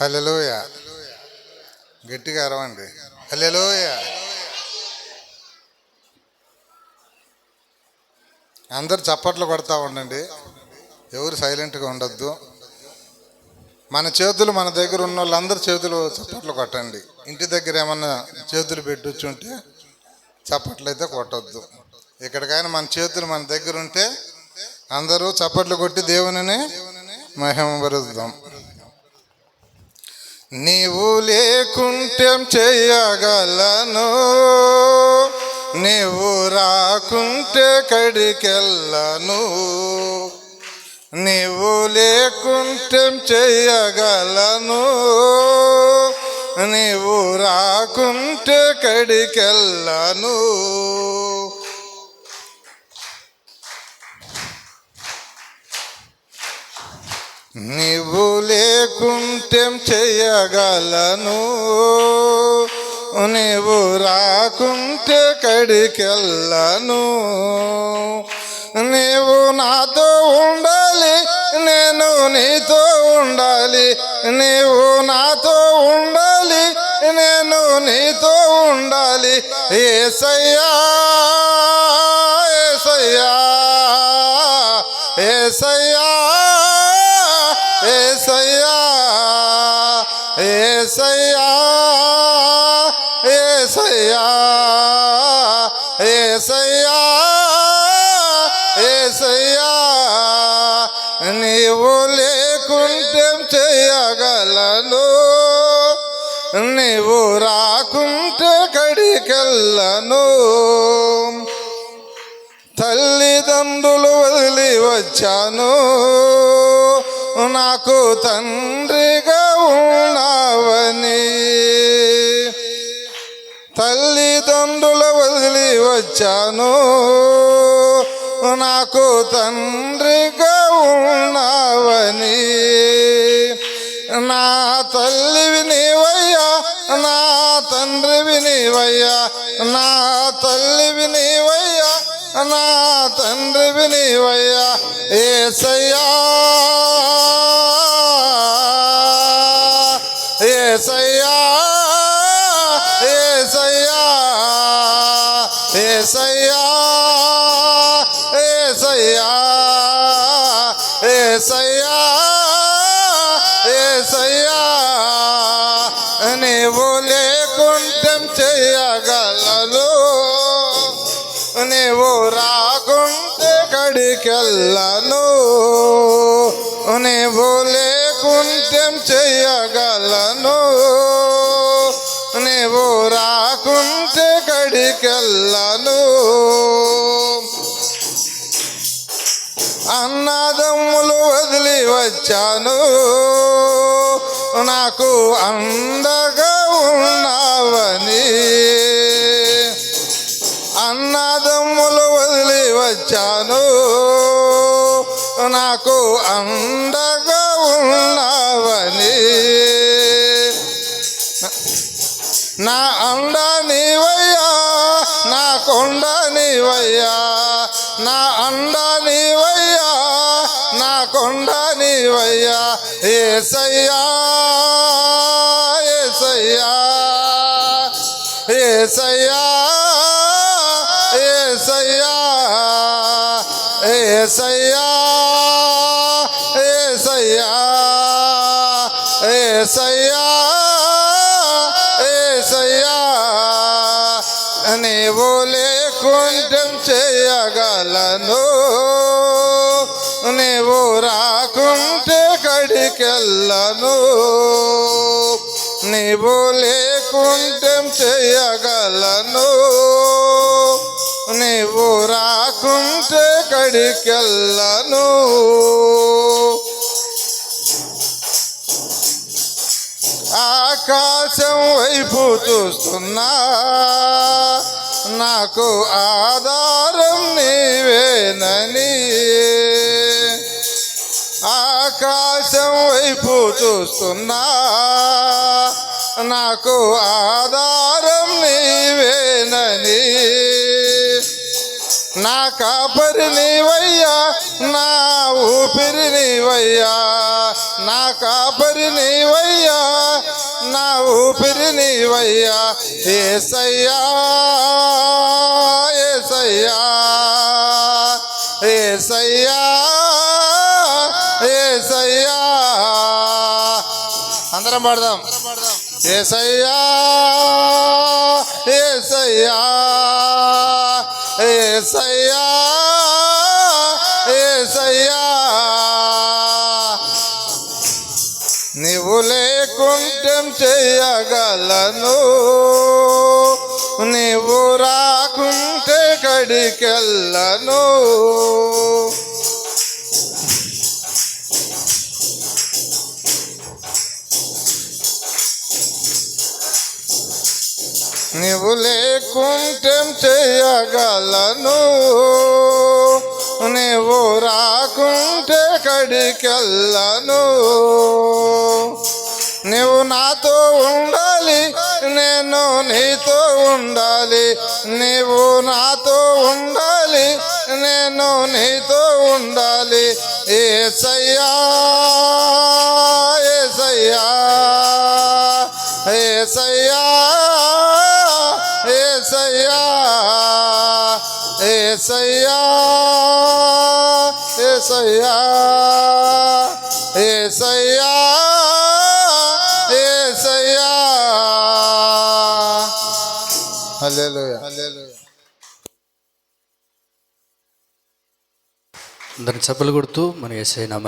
హలోయ గట్టిగా అరవండి. హలోయ అందరు చప్పట్లు కొడతా ఉండండి. ఎవరు సైలెంట్గా ఉండొద్దు. మన చేతులు మన దగ్గర ఉన్న వాళ్ళందరూ చేతులు చప్పట్లు కొట్టండి. ఇంటి దగ్గర ఏమన్నా చేతులు పెట్టుచుంటే చప్పట్లు అయితే కొట్టద్దు. ఇక్కడికైనా మన చేతులు మన దగ్గర ఉంటే అందరూ చప్పట్లు కొట్టి దేవుని మహిమపరుద్దాం. నీవు లేకుంటే చేయగలను. నీవు రాకుంటే కడికెళ్ళను. నీవు లేకుంటే చేయగలను. నీవు రాకుంటే కడికెళ్ళను. నీవు లేకుంటే చేయగలను. నీవు రాకుంటే కడికెళ్ళను. నీవు నాతో ఉండాలి నేను నీతో ఉండాలి. నీవు నాతో ఉండాలి నేను నీతో ఉండాలి. ఏసయ్యా ఏసయ్యా ఏసయ్యా. ఏసయ్యా ఏసయ్యా ఏసయ్యా ఏసయ్యా ఏసయ్యా నీవు లేకుంటే చేయగలను నీవు రాకుంటే కడికెళ్ళను. తల్లిదండ్రులు వదిలి వచ్చాను నాకు తండ్రిగా ఉన్నావని. తల్లిదండ్రుల వదిలి వచ్చాను. నాకు తండ్రిగా ఉన్నావని. నా తల్లి వినివయ్యా నా తండ్రి వినివయ్యా నా తల్లి వినివయ్యా నా తండ్రివి నీవయ్యా. ఏసయ్యా. ఏసయ్యా ఏసయ్యా ఏసయ్యా ఏసయ్యా ఏసయ్యా ఏసయ్యా. నీవు లేకుంటం చేయగలరు. నీవు రాకుంటే కడికెళ్ళను. నీవు లేకుంటే చేయగలను. నీవు రాకుంటే కడికెళ్ళను. అన్నదమ్ములు వదిలి వచ్చాను. నాకు అందగా ఉన్నావని. అన్నదమ్ములు వదిలి వచ్చాను. నాకు అందగా నా అండ నీవయ్యా నా కొండ నీవయ్యా నా అండ నీవయ్యా నా కొండ నీవయ్యా ఏసయ్యా ఏసయ్యా ఏసయ్యా ఏసయ్యా ఏసయ్యా ఏసయ్యా ఏసయ్యా. నీవు లేకుంటే చేయగలను. నీవు రాకుంటే కడికెళ్ళను. నీవు లేకుంటం చేయగలను. నీవు రాకుంటే కడికెళ్ళను. ఆకాశం వైపు చూస్తున్నా. నాకు ఆధారం నీవేనని. ఆకాశం వైపు చూస్తున్నా. నాకు ఆధారం నీవేనని. నా కాపరి నీవయ్యా నా ఊపిరి నీవయ్యా. నా కాపరి నీవయ్యా నా ఊపిరి నీవయ్యా ఏసయ్యా ఏసయ్యా ఏసయ్యా ఏసయ్యా. అందరం పాడదాం. ఏసయ్యా ఏసయ్యా ఏసయ్యా ఏసయ్యా. నీవు కుంఠం చేయగలను. నీవు రాకుంటే కడికెళ్ళను నీవు లేకుంటేం చేయగలను. నీవు రాకుంటే కడికెళ్ళను నువ్వు నాతో ఉండాలి నేను నీతో ఉండాలి. నీవు నాతో ఉండాలి నేను నీతో ఉండాలి. ఏసయ్యా ఏసయ్యా ఏసయ్యా ఏసయ్యా ఏసయ్యా ఏసయ్యా ఏసయ్యా. అందరిని చెప్పలు కొడుతూ మన ఎస్ఐ నమ్మ